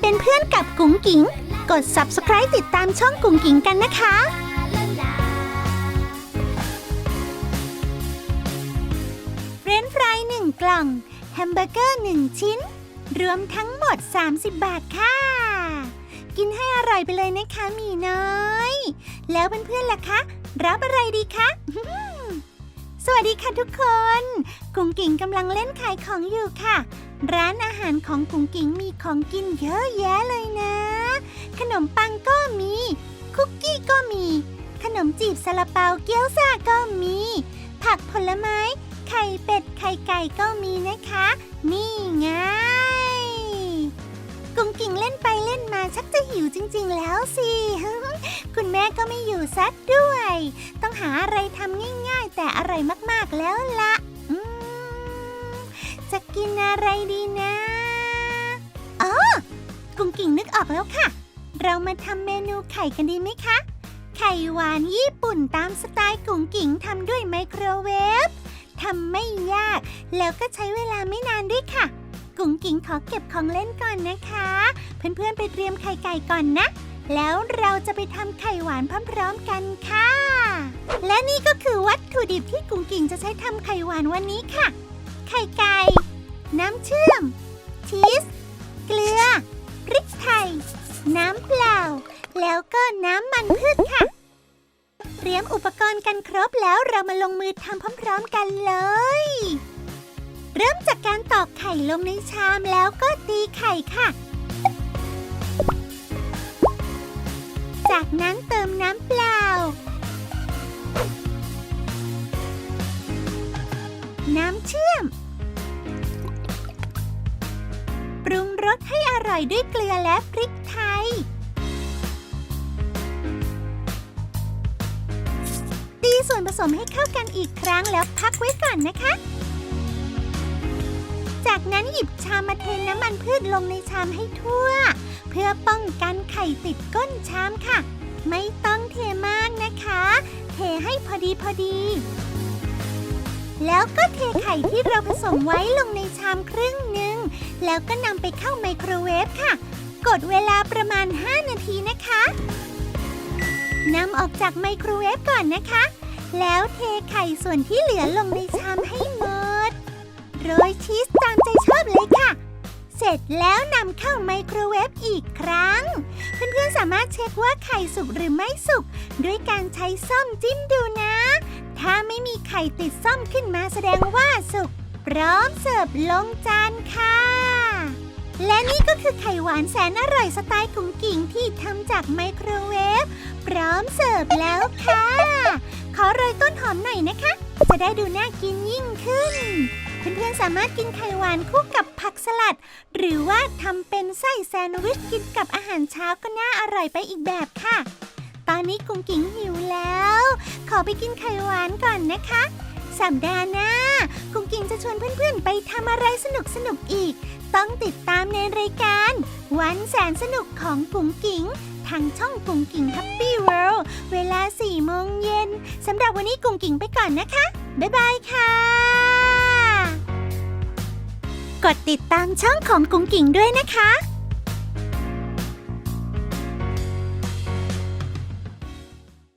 เป็นเพื่อนกับกุ๋งกิ๋ง กด subscribe ติดตามช่องกุ๋งกิ๋งกันนะคะเฟรนช์ฟรายหนึ่งกล่อง แฮมเบอร์เกอร์หนึ่งชิ้น รวมทั้งหมด 30 บาทค่ะ กินให้อร่อยไปเลยนะคะมีน้อย แล้วเพื่อนๆล่ะคะ รับอะไรดีคะสวัสดีค่ะทุกคน กุ๋งกิ่งกำลังเล่นขายของอยู่ค่ะ ร้านอาหารของกุ๋งกิ่งมีของกินเยอะแยะเลยนะ ขนมปังก็มี คุกกี้ก็มี ขนมจีบซาลาเปาเกี๊ยวซ่าก็มี ผักผลไม้ ไข่เป็ดไข่ไก่ก็มีนะคะ นี่ไงกุงกิ่งเล่นไปเล่นมาชักจะหิวจริง ๆ แล้วสิคุณแม่ก็ไม่อยู่ซัดด้วย ต้องหาอะไรทำง่าย ๆ แต่อร่อยมากๆแล้วล่ะ จะกินอะไรดีนะอ๋อกุ้งกิ่งนึกออกแล้วค่ะ เรามาทำเมนูไข่กันดีไหมคะ ไข่หวานญี่ปุ่นตามสไตล์กุ๋งกิ่งทำด้วยไมโครเวฟทำไม่ยาก แล้วก็ใช้เวลาไม่นานด้วยค่ะ กุ๋งกิ่งขอเก็บของเล่นก่อนนะคะ เพื่อนๆไปเตรียมไข่ไก่ก่อนนะ แล้วเราจะไปทำไข่หวานพร้อมๆกันค่ะ และนี่ก็คือวัตถุดิบที่กุ๋งกิ่งจะใช้ทำไข่หวานวันนี้ค่ะ ไข่ไก่ น้ำเชื่อม ชีส เกลือพริกไทย น้ำเปล่า แล้วก็น้ำมันพืชค่ะ เตรียมอุปกรณ์กันครบแล้วเรามาลงมือทำพร้อมๆกันเลย เริ่มจากการตอกไข่ลงในชามแล้วก็ตีไข่ค่ะ จากนั้นเติมน้ำเปล่า น้ำเชื่อม ร่อยด้วยเกลือและพริกไทย ตีส่วนผสมให้เข้ากันอีกครั้งแล้วพักไว้ก่อนนะคะ จากนั้นหยิบชามมาเทน้ำมันพืชลงในชามให้ทั่ว เพื่อป้องกันไข่ติดก้นชามค่ะ ไม่ต้องเทมากนะคะ เทให้พอดีพอดี แล้วก็เทไข่ที่เราผสมไว้ลงในชามครึ่งหนึ่ง แล้วก็นำไปเข้าไมโครเวฟค่ะ กดเวลาประมาณ 5 นาทีนะคะนำออกจากไมโครเวฟก่อนนะคะ แล้วเทไข่ส่วนที่เหลือลงในชามให้หมด โรยชีสตามใจชอบเลยค่ะ เสร็จแล้วนำเข้าไมโครเวฟอีกครั้ง เพื่อนๆสามารถเช็คว่าไข่สุกหรือไม่สุก ด้วยการใช้ส้อมจิ้มดูนะ ข่ติดส้อมขึ้นมาแสดงว่าสุก พร้อมเสิร์ฟลงจานค่ะ และนี่ก็คือไข่หวานแสนอร่อยสไตล์กุ๋งกิ่งที่ทำจากไมโครเวฟพร้อมเสิร์ฟแล้วค่ะ ขอโรยต้นหอมหน่อยนะคะ จะได้ดูน่ากินยิ่งขึ้น เพื่อนๆสามารถกินไข่หวานคู่กับผักสลัด หรือว่าทำเป็นไส้แซนด์วิชกินกับอาหารเช้าก็น่าอร่อยไปอีกแบบค่ะ ตอนนี้กุงกิงหิวแล้ว ขอไปกินไข่หวานก่อนนะคะ สัปดาห์หน้ากุงกิงจะชวนเพื่อนๆ ไปทำอะไรสนุกๆอีก ต้องติดตามในรายการ วันแสนสนุกของกุงกิงทางช่องกุงกิง Happy World เวลา4โมงเย็นสำหรับวันนี้กุงกิงไปก่อนนะคะ บ๊ายบายค่ะกดติดตามช่องของกุงกิงด้วยนะคะ